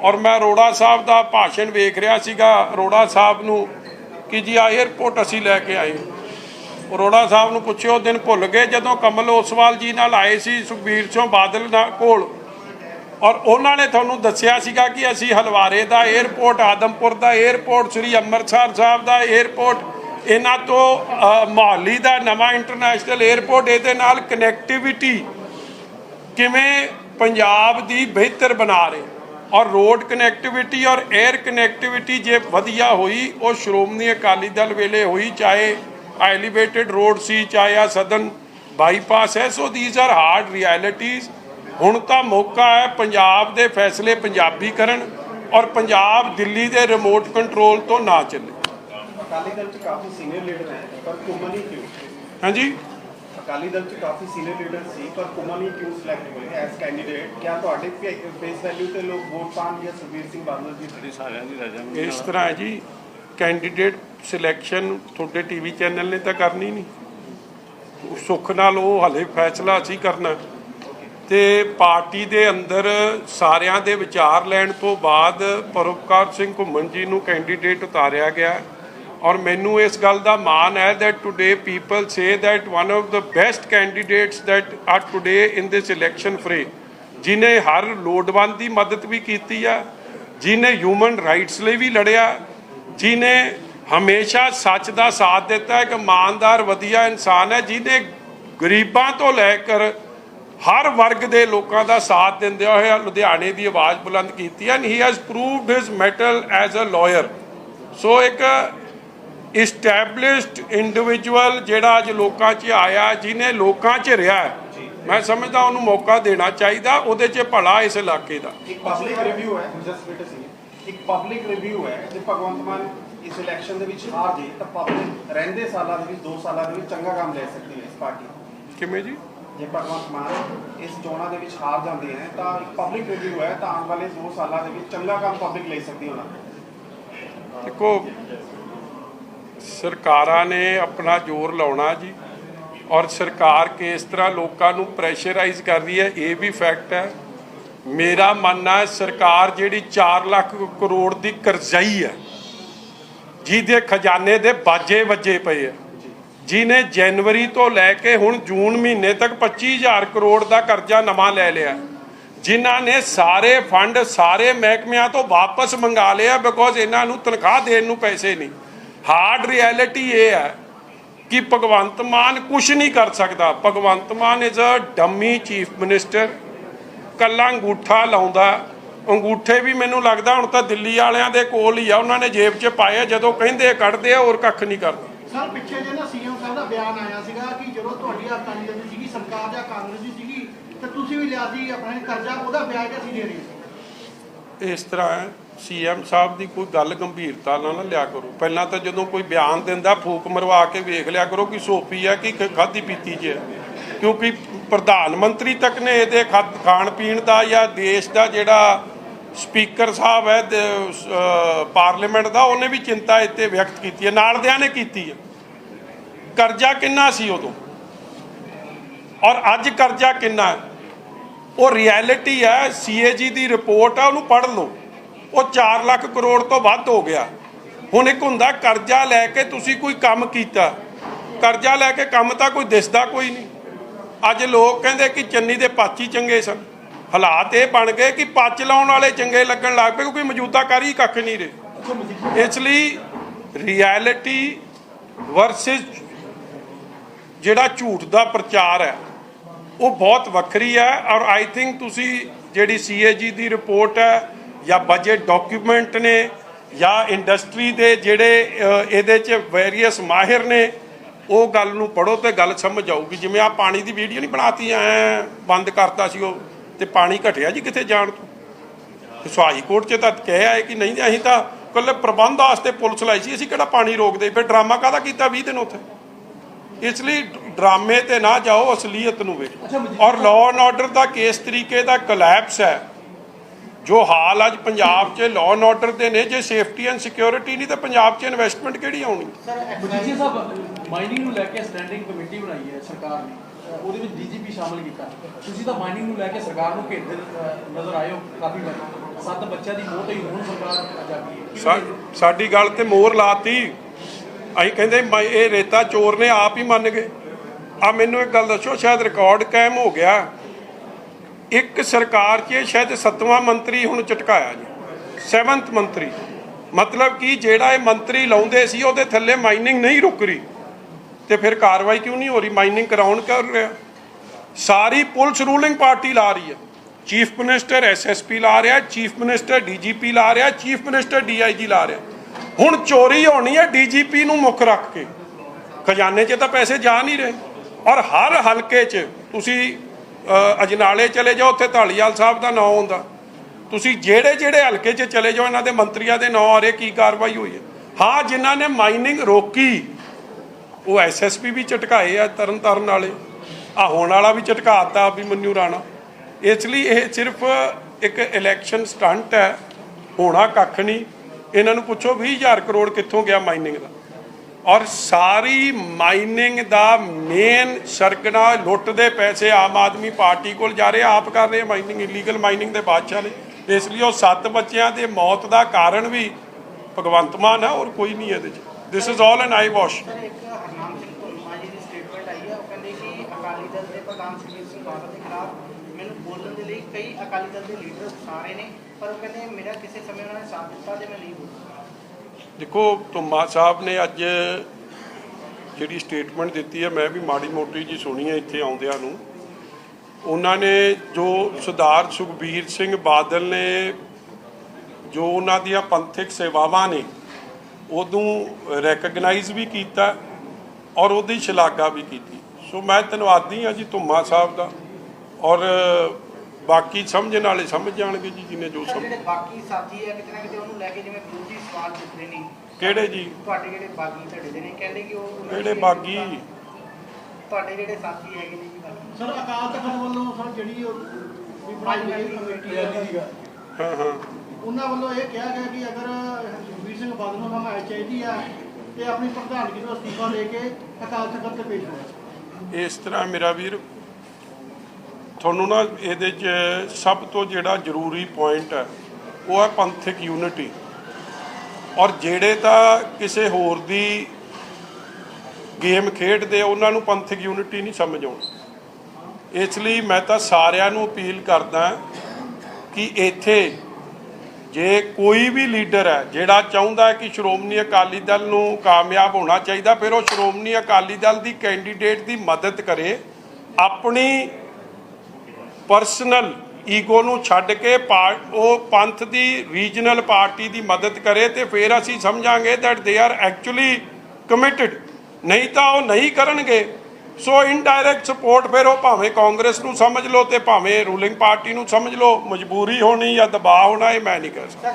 ਔਰ ਮੈਂ ਅਰੋੜਾ ਸਾਹਿਬ ਦਾ ਭਾਸ਼ਣ ਵੇਖ ਰਿਹਾ ਸੀਗਾ। ਅਰੋੜਾ ਸਾਹਿਬ ਨੂੰ ਕਿ ਜੀ ਆ 에어ਪੋਰਟ ਅਸੀਂ ਲੈ ਕੇ ਆਏ। ਅਰੋੜਾ ਸਾਹਿਬ ਨੂੰ ਪੁੱਛਿਓ, ਦਿਨ ਭੁੱਲ ਗਏ ਜਦੋਂ ਕਮਲ ਓਸਵਾਲ ਜੀ ਨਾਲ ਆਏ ਸੀ ਸੁਖਬੀਰ ਸਿੰਘ ਬਾਦਲ ਨਾਲ ਕੋਲ। ਔਰ ਉਹਨਾਂ ਨੇ ਤੁਹਾਨੂੰ ਦੱਸਿਆ ਸੀਗਾ ਕਿ ਅਸੀਂ ਹਲਵਾਰੇ ਦਾ 에ਅਰਪੋਰਟ ਆਦਮਪੁਰ ਦਾ 에ਅਰਪੋਰਟ ਸ੍ਰੀ ਅੰਮ੍ਰਿਤਸਰ ਸਾਹਿਬ ਦਾ 에ਅਰਪੋਰਟ ਇਹਨਾਂ ਤੋਂ ਮੋਹਾਲੀ ਦਾ ਨਵਾਂ ਇੰਟਰਨੈਸ਼ਨਲ 에ਅਰਪੋਰਟ ਇਹਦੇ ਨਾਲ ਕਨੈਕਟੀਵਿਟੀ ਕਿਵੇਂ ਪੰਜਾਬ ਦੀ ਬਿਹਤਰ ਬਣਾ ਰਹੇ। ਔਰ ਰੋਡ ਕਨੈਕਟੀਵਿਟੀ ਔਰ 에ਅਰ ਕਨੈਕਟੀਵਿਟੀ ਜੇ ਵਧੀਆ ਹੋਈ, ਉਹ ਸ਼੍ਰੋਮਣੀ ਅਕਾਲੀ ਦਲ ਵੇਲੇ ਹੋਈ, ਚਾਹੇ ਐਲੀਵੇਟਡ ਰੋਡ ਸੀ ਚਾਹੇ ਆ ਸਦਨ ਬਾਈਪਾਸ ਹੈ so these are hard realities ਹੁਣ ਤਾਂ ਮੌਕਾ ਹੈ ਪੰਜਾਬ ਦੇ ਫੈਸਲੇ ਪੰਜਾਬੀ ਕਰਨ ਔਰ ਪੰਜਾਬ ਦਿੱਲੀ ਦੇ ਰਿਮੋਟ ਕੰਟਰੋਲ ਤੋਂ ਨਾ ਚੱਲੇ। ਅਕਾਲੀ ਦਲ ਚ ਕਾਫੀ ਸੀਨੀਅਰ ਲੀਡਰ ਹੈ ਪਰ ਘੁੰਮਣ ਹੀ ਕਿਉਂ? ਹਾਂਜੀ? ਅਕਾਲੀ ਦਲ ਚ ਕਾਫੀ ਸੀਨੀਅਰ ਲੀਡਰ ਸੀ ਪਰ ਘੁੰਮਣ ਹੀ ਕਿਉਂ ਸਿਲੈਕਟ ਹੋਏ ਐਸ ਕੈਂਡੀਡੇਟ ਕਿਆ ਤੁਹਾਡੇ ਫੇਸ ਵੈਲਿਊ ਤੇ ਲੋਕ ਵੋਟ ਪਾਣ ਜਾਂ ਸੁਖਬੀਰ ਸਿੰਘ ਬਾਦਲ ਜੀ? ਇਸ ਤਰ੍ਹਾਂ ਹੈ ਜੀ ਕੈਂਡੀਡੇਟ ਸਿਲੈਕਸ਼ਨ ਤੁਹਾਡੇ ਟੀਵੀ ਚੈਨਲ ਨੇ ਤਾਂ ਕਰਨੀ ਨਹੀਂ। ਸੁੱਖ ਨਾਲ ਉਹ ਹਲੇ ਫੈਸਲਾ ਅਸੀਂ ਕਰਨਾ। ਤੇ ਪਾਰਟੀ ਦੇ ਅੰਦਰ ਸਾਰਿਆਂ ਦੇ ਵਿਚਾਰ ਲੈਣ ਤੋਂ ਬਾਅਦ ਪਰਉਪਕਾਰ ਸਿੰਘ ਘੁੰਮਣ ਜੀ ਨੂੰ ਕੈਂਡੀਡੇਟ ਉਤਾਰਿਆ ਗਿਆ। ਔਰ ਮੈਨੂੰ ਇਸ ਗੱਲ ਦਾ ਮਾਣ ਹੈ that today people say that one of the best candidates that are today in this election fray, ਜਿਨੇ ਹਰ ਲੋੜਵੰਦ ਦੀ ਮਦਦ ਵੀ ਕੀਤੀ ਆ, ਜਿਨੇ ਹਿਊਮਨ ਰਾਈਟਸ ਲਈ ਵੀ ਲੜਿਆ ਜਿਨੇ ਹਮੇਸ਼ਾ ਸੱਚ ਦਾ ਸਾਥ ਦਿੱਤਾ, ਇੱਕ ਇਮਾਨਦਾਰ, ਵਧੀਆ ਇਨਸਾਨ ਹੈ ਜਿਹਨੇ ਗਰੀਬਾਂ ਤੋਂ ਲੈ ਕਰ ਹਰ ਵਰਗ ਦੇ ਲੋਕਾਂ ਦਾ ਸਾਥ ਦਿੰਦੇ ਹੋਏ ਲੁਧਿਆਣੇ ਦੀ ਆਵਾਜ਼ ਬੁਲੰਦ ਕੀਤੀ and he has proved his mettle as a liar so ਇੱਕ ਇਸਟੈਬਲਿਸ਼ਡ ਇੰਡੀਵਿਜੂਅਲ ਜਿਹੜਾ ਅੱਜ ਲੋਕਾਂ 'ਚ ਆਇਆ, ਜਿਹਨੇ ਲੋਕਾਂ 'ਚ ਰਿਹਾ ਮੈਂ ਸਮਝਦਾ ਉਹਨੂੰ ਮੌਕਾ ਦੇਣਾ ਚਾਹੀਦਾ, ਉਹਦੇ 'ਚ ਭਲਾ ਇਸ ਇਲਾਕੇ ਦਾ। ਇੱਕ ਪਬਲਿਕ ਰਿਵਿਊ ਹੈ ਜਸਟ ਵੇਟ ਇੱਕ ਪਬਲਿਕ ਰਿਵਿਊ ਹੈ ਜੇ ਭਗਵੰਤ ਮਾਨ ਇਸ ਇਲੈਕਸ਼ਨ ਦੇ ਵਿੱਚ ਹਾਰ ਜੇ ਤਾਂ ਪਬਲਿਕ ਰਹਿੰਦੇ ਸਾਲਾਂ ਦੇ ਵਿੱਚ 2 ਸਾਲਾਂ ਦੇ ਵਿੱਚ ਚੰਗਾ ਕੰਮ ਲੈ ਸਕਦੀ ਹੈ ਇਸ ਪਾਰਟੀ ਕਿਵੇਂ ਜੀ? ਜੇ ਭਗਵੰਤ ਮਾਨ ਇਸ ਚੋਣਾਂ ਦੇ ਵਿੱਚ ਹਾਰ ਜਾਂਦੇ ਹੈ ਤਾਂ ਇੱਕ ਪਬਲਿਕ ਰਿਵਿਊ ਹੈ ਤਾਂ ਆਉਣ ਵਾਲੇ 2 ਸਾਲਾਂ ਦੇ ਵਿੱਚ ਚੰਗਾ ਕੰਮ ਪਬਲਿਕ ਲੈ ਸਕਦੀ ਉਹਨਾਂ ਦੇਖੋ ਸਰਕਾਰਾਂ ਨੇ ਆਪਣਾ ਜ਼ੋਰ ਲਾਉਣਾ ਜੀ ਔਰ ਸਰਕਾਰ ਕਿਸ ਤਰ੍ਹਾਂ ਲੋਕਾਂ ਨੂੰ ਪ੍ਰੈਸ਼ਰਾਈਜ਼ ਕਰ ਰਹੀ ਹੈ ਇਹ ਵੀ ਫੈਕਟ ਹੈ। ਮੇਰਾ ਮੰਨਣਾ ਹੈ ਸਰਕਾਰ ਜਿਹੜੀ 4 ਲੱਖ ਕਰੋੜ ਦੀ ਕਰਜ਼ਾਈ ਹੈ, ਜਿਹਦੇ ਖਜ਼ਾਨੇ ਦੇ ਬਾਜੇ ਵੱਜੇ ਪਏ ਆ ਜਿਹਨੇ ਜਨਵਰੀ ਤੋਂ ਲੈ ਕੇ ਹੁਣ ਜੂਨ ਮਹੀਨੇ ਤੱਕ 25000 ਕਰੋੜ ਦਾ ਕਰਜ਼ਾ ਨਵਾਂ ਲੈ ਲਿਆ। ਜਿਨ੍ਹਾਂ ਨੇ ਸਾਰੇ ਫੰਡ ਸਾਰੇ ਮਹਿਕਮਿਆਂ ਤੋਂ ਵਾਪਸ ਮੰਗਾ ਲਿਆ ਬਿਕੋਜ਼ ਇਹਨਾਂ ਨੂੰ ਤਨਖਾਹ ਦੇਣ ਨੂੰ ਪੈਸੇ ਨਹੀਂ। ਹਾਰਡ ਰਿਐਲਿਟੀ ਇਹ ਹੈ ਕਿ ਭਗਵੰਤ ਮਾਨ ਕੁਝ ਨਹੀਂ ਕਰ ਸਕਦਾ। Bhagwant Mann is a dummy chief minister ਕੱਲਾ ਅੰਗੂਠਾ ਲਾਉਂਦਾ। ਅੰਗੂਠੇ ਵੀ ਮੈਨੂੰ ਲੱਗਦਾ ਹੁਣ ਤਾਂ ਦਿੱਲੀ ਵਾਲਿਆਂ ਦੇ ਕੋਲ ਹੀ ਆ। ਉਹਨਾਂ ਨੇ ਜੇਬ 'ਚ ਪਾਏ ਜਦੋਂ ਕਹਿੰਦੇ ਕੱਢਦੇ ਆ ਹੋਰ ਕੱਖ ਨਹੀਂ ਕਰਦੇ ਸਰ ਪਿੱਛੇ ਜੇ ਨਾ ਸੀਐਮ ਸਾਹਿਬ ਦਾ ਬਿਆਨ ਆਇਆ ਸੀਗਾ ਕਿ ਜਦੋਂ ਤੁਹਾਡੀ ਅਕਾਲੀ ਦਲ ਦੀ ਸੀਗੀ ਸਰਕਾਰ ਜਾਂ ਕਾਂਗਰਸ ਦੀ ਸੀਗੀ ਤੇ ਤੁਸੀਂ ਵੀ ਲਿਆ ਸੀ ਆਪਣੇ ਕਰਜ਼ਾ ਉਹਦਾ ਵਿਆਜ ਅਸੀਂ ਦੇ ਰਹੇ ਸੀ? ਇਸ ਤਰ੍ਹਾਂ ਹੈ ਸੀਐਮ ਸਾਹਿਬ ਦੀ ਕੋਈ ਗੱਲ ਗੰਭੀਰਤਾ ਨਾਲ ਨਾ ਲਿਆ ਕਰੋ। ਪਹਿਲਾਂ ਤਾਂ ਜਦੋਂ ਕੋਈ ਬਿਆਨ ਦਿੰਦਾ ਫੂਕ ਮਰਵਾ ਕੇ ਵੇਖ ਲਿਆ ਕਰੋ ਕਿ ਸੋਪੀ ਹੈ ਕਿ ਖਾਦੀ ਪੀਤੀ ਜੇ ਕਿਉਂਕਿ ਪ੍ਰਧਾਨ ਮੰਤਰੀ ਤੱਕ ਨੇ ਇਹਦੇ ਖਾ- ਖਾਣ ਪੀਣ ਦਾ ਜਾਂ ਦੇਸ਼ ਦਾ ਜਿਹੜਾ ਸਪੀਕਰ ਸਾਹਿਬ ਹੈ ਦੇ- ਪਾਰਲੀਮੈਂਟ ਦਾ, ਉਹਨੇ ਵੀ ਚਿੰਤਾ ਇੱਥੇ ਵਿਅਕਤ ਕੀਤੀ ਹੈ ਨਾਲਦਿਆਂ ਨੇ ਕੀਤੀ ਹੈ। ਕਰਜ਼ਾ ਕਿੰਨਾ ਸੀ ਉਦੋਂ? ਔਰ ਅੱਜ ਕਰਜ਼ਾ ਕਿੰਨਾ ਹੈ? ਉਹ ਰਿਐਲਿਟੀ ਹੈ ਸੀਏਜੀ ਦੀ ਰਿਪੋਰਟ ਆ ਉਹਨੂੰ ਪੜ੍ਹ ਲਓ। ਉਹ 4 ਲੱਖ ਕਰੋੜ ਤੋਂ ਵੱਧ ਹੋ ਗਿਆ। ਹੁਣ ਇੱਕ ਹੁੰਦਾ, ਕਰਜ਼ਾ ਲੈ ਕੇ ਤੁਸੀਂ ਕੋਈ ਕੰਮ ਕੀਤਾ। ਕਰਜ਼ਾ ਲੈ ਕੇ ਕੰਮ ਤਾਂ ਕੋਈ ਦਿਸਦਾ ਕੋਈ ਨਹੀਂ। ਅੱਜ ਲੋਕ ਕਹਿੰਦੇ ਕਿ ਚੰਨੀ ਦੇ ਪੱਚ ਹੀ ਚੰਗੇ ਸਨ। ਹਾਲਾਤ ਇਹ ਬਣ ਗਏ ਕਿ ਪੱਚ ਲਾਉਣ ਵਾਲੇ ਚੰਗੇ ਲੱਗਣ ਲੱਗ ਪਏ ਕਿਉਂਕਿ ਮੌਜੂਦਾ ਕਰ ਹੀ ਕੱਖ ਨਹੀਂ ਰਹੇ। ਇਸ ਲਈ ਰਿਐਲਿਟੀ ਵਰਸਸ ਜਿਹੜਾ ਝੂਠ ਦਾ ਪ੍ਰਚਾਰ ਹੈ, ਉਹ ਬਹੁਤ ਵੱਖਰੀ ਹੈ ਔਰ ਆਈ ਥਿੰਕ ਤੁਸੀਂ ਜਿਹੜੀ ਸੀਏਜੀ ਦੀ ਰਿਪੋਰਟ ਹੈ ਜਾਂ ਬਜਟ ਡਾਕੂਮੈਂਟ ਨੇ ਜਾਂ ਇੰਡਸਟਰੀ ਦੇ ਜਿਹੜੇ ਇਹਦੇ 'ਚ ਵੇਰੀਅਸ ਮਾਹਿਰ ਨੇ ਉਹ ਗੱਲ ਨੂੰ ਪੜੋ ਤੇ ਗੱਲ ਸਮਝ ਆਊਗੀ। ਜਿਵੇਂ ਆ ਪਾਣੀ ਦੀ ਵੀਡੀਓ ਨਹੀਂ ਬਣਾਤੀ ਐ ਬੰਦ ਕਰਤਾ ਸੀ ਉਹ ਤੇ ਪਾਣੀ ਘਟਿਆ ਜੀ ਕਿੱਥੇ ਜਾਣ ਤੋਂ? ਸੁਹਾਈ ਕੋਰਟ 'ਚ ਤਾਂ ਕਿਹਾ ਹੈ ਕਿ ਨਹੀਂ ਅਸੀਂ ਤਾਂ ਕੱਲੇ ਪ੍ਰਬੰਧ ਵਾਸਤੇ ਪੁਲਿਸ ਲਾਈ ਸੀ ਅਸੀਂ ਕਿਹੜਾ ਪਾਣੀ ਰੋਕਦੇ? ਫਿਰ ਡਰਾਮਾ ਕਾਹਦਾ ਕੀਤਾ 20 ਦਿਨ ਉੱਥੇ? ਇਸ ਲਈ ਡਰਾਮੇ ਤੇ ਨਾ ਜਾਓ ਅਸਲੀਅਤ ਨੂੰ ਵੇਖੋ। ਔਰ ਲਾਅ ਐਂਡ ਆਰਡਰ ਦਾ ਕੇਸ ਤਰੀਕੇ ਦਾ ਕੋਲੈਪਸ ਹੈ? ਜੋ ਹਾਲ ਅੱਜ ਪੰਜਾਬ 'ਚ ਲਾਅ ਐਂਡ ਆਰਡਰ ਦੇ ਨੇ ਜੇ ਸੇਫਟੀ ਐਂਡ ਸਿਕਿਉਰਿਟੀ ਨਹੀਂ ਤਾਂ ਪੰਜਾਬ 'ਚ ਇਨਵੈਸਟਮੈਂਟ ਕਿਹੜੀ ਆਉਣੀ? ਮਜੀਠੀਆ ਸਾਹਿਬ ਮਾਈਨਿੰਗ ਨੂੰ ਲੈ ਕੇ ਸਟੈਂਡਿੰਗ ਕਮੇਟੀ ਬਣਾਈ ਹੈ ਸਰਕਾਰ ਨੇ। ਉਹਦੇ ਵਿੱਚ ਡੀਜੀਪੀ ਸ਼ਾਮਲ ਕੀਤਾ। ਤੁਸੀਂ ਤਾਂ ਮਾਈਨਿੰਗ ਨੂੰ ਲੈ ਕੇ ਸਰਕਾਰ ਨੂੰ ਘੇਰਦੇ ਨਜ਼ਰ ਆਏ ਹੋ ਕਾਫੀ ਵਾਰ। ਸੱਤ ਬੱਚਿਆਂ ਦੀ ਮੌਤ ਹੋਈ ਹੁਣ ਸਰਕਾਰ ਜਾਗੀ ਹੈ। ਸਾਡੀ ਗੱਲ ਤੇ ਮੋਹਰ ਲਾਤੀ। ਅਸੀਂ ਕਹਿੰਦੇ ਇਹ ਰੇਤਾ ਚੋਰ ਨੇ ਆਪ ਹੀ ਮੰਨ ਗਏ। ਆ ਮੈਨੂੰ ਇੱਕ ਗੱਲ ਦੱਸੋ ਸ਼ਾਇਦ ਰਿਕਾਰਡ ਕਾਇਮ ਹੋ ਗਿਆ। ਇੱਕ ਸਰਕਾਰ 'ਚ ਸ਼ਾਇਦ ਸੱਤਵਾਂ ਮੰਤਰੀ ਹੁਣ ਚਟਕਾਇਆ ਜੀ। 7th ਮੰਤਰੀ। ਮਤਲਬ ਕਿ ਜਿਹੜਾ ਇਹ ਮੰਤਰੀ ਲਾਉਂਦੇ ਸੀ ਉਹਦੇ ਥੱਲੇ ਮਾਈਨਿੰਗ ਨਹੀਂ ਰੁਕ ਰਹੀ। ਤੇ ਫਿਰ ਕਾਰਵਾਈ ਕਿਉਂ ਨਹੀਂ ਹੋ ਰਹੀ? ਮਾਈਨਿੰਗ ਕਰਾਉਣ ਕਰ ਰਿਹਾ। ਸਾਰੀ ਪੁਲਿਸ ਰੂਲਿੰਗ ਪਾਰਟੀ ਲਾ ਰਹੀ ਹੈ। ਚੀਫ ਮਿਨਿਸਟਰ ਐਸਐਸਪੀ ਲਾ ਰਿਹਾ ਚੀਫ ਮਿਨਿਸਟਰ ਡੀਜੀਪੀ ਲਾ ਰਿਹਾ ਚੀਫ ਮਿਨਿਸਟਰ ਡੀਆਈਜੀ ਲਾ ਰਿਹਾ। ਹੁਣ ਚੋਰੀ ਹੋਣੀ ਹੈ ਡੀਜੀਪੀ ਨੂੰ ਮੁੱਖ ਰੱਖ ਕੇ। ਖਜ਼ਾਨੇ 'ਚ ਤਾਂ ਪੈਸੇ ਜਾ ਨਹੀਂ ਰਹੇ। ਔਰ ਹਰ ਹਲਕੇ 'ਚ ਤੁਸੀਂ ਅਜਨਾਲੇ ਚਲੇ ਜਾਓ, ਉੱਥੇ ਢਾਲੀਵਾਲ ਸਾਹਿਬ ਦਾ ਨਾਂ ਆਉਂਦਾ ਤੁਸੀਂ ਜਿਹੜੇ ਜਿਹੜੇ ਹਲਕੇ 'ਚ ਚਲੇ ਜਾਓ, ਇਹਨਾਂ ਦੇ ਮੰਤਰੀਆਂ ਦੇ ਨਾਂ ਆ ਰਹੇ, ਕੀ ਕਾਰਵਾਈ ਹੋਈ ਹੈ? ਹਾਂ, ਜਿਨ੍ਹਾਂ ਨੇ ਮਾਈਨਿੰਗ ਰੋਕੀ ਉਹ ਐਸਐਸਪੀ ਵੀ ਝਟਕਾਏ ਆ ਤਰਨ ਤਾਰਨ ਵਾਲੇ। ਆ ਹੋਣ ਵਾਲਾ ਵੀ ਝਟਕਾਤਾ ਵੀ ਮਨਿਊ ਰਾਣਾ। ਇਸ ਲਈ ਇਹ ਸਿਰਫ ਇੱਕ ਇਲੈਕਸ਼ਨ ਸਟੰਟ ਹੈ। ਹੋਣਾ ਕੱਖ ਨਹੀਂ। ਇਹਨਾਂ ਨੂੰ ਪੁੱਛੋ 20000 ਕਰੋੜ ਕਿੱਥੋਂ ਗਿਆ ਮਾਈਨਿੰਗ ਦਾ। ਔਰ ਸਾਰੀ ਮਾਈਨਿੰਗ ਦਾ ਮੇਨ ਸਰਗਨਾ ਲੁੱਟ ਦੇ ਪੈਸੇ ਆਮ ਆਦਮੀ ਪਾਰਟੀ ਕੋਲ ਜਾ ਰਹੇ, ਆਪ ਕਰ ਰਹੇ ਮਾਈਨਿੰਗ ਇਲੀਗਲ ਮਾਈਨਿੰਗ ਦੇ ਬਾਦਸ਼ਾਹ ਨੇ। ਇਸ ਲਈ ਉਹ ਸੱਤ ਬੱਚਿਆਂ ਦੇ ਮੌਤ ਦਾ ਕਾਰਨ ਵੀ ਭਗਵੰਤ ਮਾਨ ਹੈ ਔਰ ਕੋਈ ਨਹੀਂ ਇਹਦੇ 'ਚ। This is all an eyewash sir ਇੱਕ ਹਰਨਾਮ ਸਿੰਘ ਧੁੰਮਾ ਜੀ ਦੀ ਸਟੇਟਮੈਂਟ ਆਈ ਹੈ ਉਹ ਕਹਿੰਦੇ ਕਿ ਅਕਾਲੀ ਦਲ ਦੇ ਪ੍ਰਧਾਨ ਸੁਖਬੀਰ ਸਿੰਘ ਬਾਦਲ ਦੇ ਖਿਲਾਫ ਮੈਨੂੰ ਬੋਲਣ ਦੇ ਲਈ ਕਈ ਅਕਾਲੀ ਦਲ ਦੇ ਲੀਡਰ ਸਾਰੇ ਨੇ, ਪਰ ਉਹ ਕਹਿੰਦੇ ਮੇਰਾ ਕਿਸੇ ਸਮੇਂ ਉਹਨਾਂ ਨੇ ਸਾਥ ਦਿੱਤਾ ਤੇ ਮੈਂ ਨਹੀਂ ਬੋਲਿਆ ਦੇਖੋ, ਧੁੰਮਾ ਸਾਹਿਬ ਨੇ ਅੱਜ ਜਿਹੜੀ ਸਟੇਟਮੈਂਟ ਦਿੱਤੀ ਹੈ, ਮੈਂ ਵੀ ਮਾੜੀ ਮੋਟੀ ਜੀ ਸੁਣੀ ਹੈ ਇੱਥੇ ਆਉਂਦਿਆਂ ਨੂੰ। ਉਹਨਾਂ ਨੇ ਜੋ ਸਰਦਾਰ ਸੁਖਬੀਰ ਸਿੰਘ ਬਾਦਲ ਨੇ, ਜੋ ਉਹਨਾਂ ਦੀਆਂ ਪੰਥਕ ਸੇਵਾਵਾਂ ਨੇ, ਉਹਨੂੰ ਰੈਕਗਨਾਈਜ਼ ਵੀ ਕੀਤਾ ਔਰ ਉਹਦੀ ਸ਼ਲਾਘਾ ਵੀ ਕੀਤੀ। ਸੋ ਮੈਂ ਧੰਨਵਾਦੀ ਹਾਂ ਜੀ ਧੁੰਮਾ ਸਾਹਿਬ ਦਾ। ਔਰ ਬਾਕੀ ਸਮਝਣ ਵਾਲੇ ਸਮਝ ਜਾਣਗੇ ਜੀ ਜਿਹਨੇ ਜੋ ਸਮਝ ਬਾਕੀ ਸਾਥੀ ਹੈ ਕਿਤੇ ਨਾ ਕਿਤੇ ਉਹਨੂੰ ਲੈ ਕੇ ਜਿਵੇਂ ਵਿਰੋਧੀ ਸਵਾਲ ਪੁੱਛਦੇ ਨੇ। ਕਿਹੜੇ ਜੀ? ਤੁਹਾਡੇ ਜਿਹੜੇ ਬਾਗੀ ਧੜੇ ਦੇ ਨੇ ਕਹਿੰਦੇ ਕਿ ਉਹ ਕਿਹੜੇ ਬਾਗੀ? ਤੁਹਾਡੇ ਜਿਹੜੇ ਸਾਥੀ ਹੈਗੇ ਨੇ ਜੀ ਬਾਗੀ। ਸਰ ਅਕਾਲ ਤਖਤ ਵੱਲੋਂ ਸਰ ਜਿਹੜੀ ਉਹ ਵੀ ਬਣਾਈ ਗਈ ਕਮੇਟੀ ਹੈ ਹਾਂ ਹਾਂ। ਉਹਨਾਂ ਵੱਲੋਂ ਇਹ ਕਿਹਾ ਗਿਆ ਕਿ ਅਗਰ ਸੁਖਬੀਰ ਸਿੰਘ ਬਾਦਲ ਨੂੰ ਹਮਾਇਤ ਚਾਹੀਦੀ ਆ ਤੇ ਆਪਣੀ ਪ੍ਰਧਾਨਗੀ ਤੋਂ ਅਸਤੀਫਾ ਦੇ ਕੇ ਅਕਾਲ ਤਖਤ ਤੇ ਪੇਸ਼ ਹੋਵੇ ਇਸ ਤਰ੍ਹਾਂ ਮੇਰਾ ਵੀਰ ਤੁਹਾਨੂੰ ਨਾ ਇਹਦੇ 'ਚ ਸਭ ਤੋਂ ਜਿਹੜਾ ਜ਼ਰੂਰੀ ਪੁਆਇੰਟ ਹੈ ਉਹ ਹੈ ਪੰਥਕ ਯੂਨਿਟੀ ਔਰ ਜਿਹੜੇ ਤਾਂ ਕਿਸੇ ਹੋਰ ਦੀ ਗੇਮ ਖੇਡਦੇ ਆ, ਉਹਨਾਂ ਨੂੰ ਪੰਥਕ ਯੂਨਿਟੀ ਨਹੀਂ ਸਮਝ ਆਉਣੀ ਇਸ ਲਈ ਮੈਂ ਤਾਂ ਸਾਰਿਆਂ ਨੂੰ ਅਪੀਲ ਕਰਦਾ ਕਿ ਇੱਥੇ ਜੇ ਕੋਈ ਵੀ ਲੀਡਰ ਹੈ ਜਿਹੜਾ ਚਾਹੁੰਦਾ ਹੈ ਕਿ ਸ਼੍ਰੋਮਣੀ ਅਕਾਲੀ ਦਲ ਨੂੰ ਕਾਮਯਾਬ ਹੋਣਾ ਚਾਹੀਦਾ ਫਿਰ ਉਹ ਸ਼੍ਰੋਮਣੀ ਅਕਾਲੀ ਦਲ ਦੀ ਕੈਂਡੀਡੇਟ ਦੀ ਮਦਦ ਕਰੇ ਆਪਣੀ ਪਰਸਨਲ ਈਗੋ ਨੂੰ ਛੱਡ ਕੇ ਪਾ- ਉਹ ਪੰਥ ਦੀ ਰੀਜਨਲ ਪਾਰਟੀ ਦੀ ਮਦਦ ਕਰੇ ਤੇ ਫਿਰ ਅਸੀਂ ਸਮਝਾਂਗੇ that they are actually committed ਨਹੀਂ ਤਾਂ ਉਹ ਨਹੀਂ ਕਰਨਗੇ। ਸੋ ਇਨਡਾਇਰੈਕਟ ਸਪੋਰਟ ਫਿਰ ਉਹ ਭਾਵੇਂ ਕਾਂਗਰਸ ਨੂੰ ਸਮਝ ਲਓ ਤੇ ਭਾਵੇਂ ਰੂਲਿੰਗ ਪਾਰਟੀ ਨੂੰ ਸਮਝ ਲਓ। ਮਜਬੂਰੀ ਹੋਣੀ ਜਾਂ ਦਬਾਅ ਹੋਣਾ, ਇਹ ਮੈਂ ਨਹੀਂ ਕਰ ਸਕਦਾ।